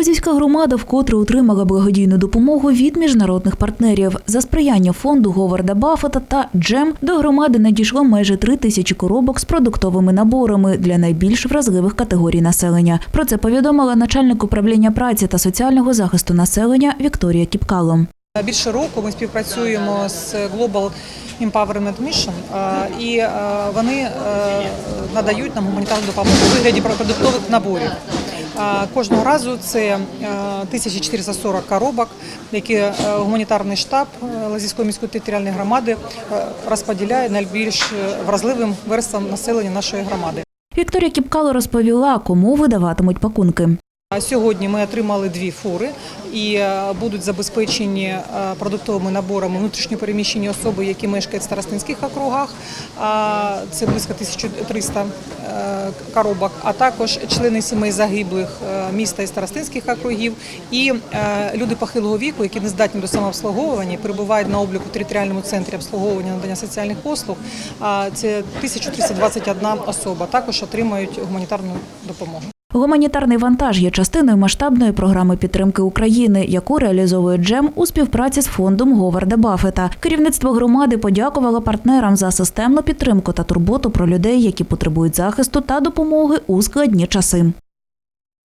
Лозівська громада вкотре отримала благодійну допомогу від міжнародних партнерів. За сприяння фонду Говарда Баффета та Джем до громади надійшло майже три тисячі коробок з продуктовими наборами для найбільш вразливих категорій населення. Про це повідомила начальник управління праці та соціального захисту населення Вікторія Кіпкало. Більше року ми співпрацюємо з Global Empowerment Mission, і вони надають нам гуманітарну допомогу у вигляді продуктових наборів. Е, Кожного разу це е, 1440 коробок, які е, гуманітарний штаб Лазійської Лазівської міської територіальної громади е, розподіляє найбільш е, вразливим верствам населення нашої громади. Вікторія Кіпкало розповіла, кому видаватимуть пакунки. Сьогодні ми отримали дві фури і е, будуть забезпечені е, продуктовими наборами внутрішньопереміщені особи, які мешкають в старостинських округах. Це близько 1300 е, коробок, а також члени сімей загиблих міста і старостинських округів, і люди похилого віку, які не здатні до самообслуговування, перебувають на обліку в територіальному центрі обслуговування надання соціальних послуг. Це 1321 особа. Також отримають гуманітарну допомогу. Гуманітарний вантаж є частиною масштабної програми підтримки України, яку реалізовує Джем у співпраці з фондом Говарда Баффета. Керівництво громади подякувало партнерам за системну підтримку та турботу про людей, які потребують захисту та допомоги у складні часи.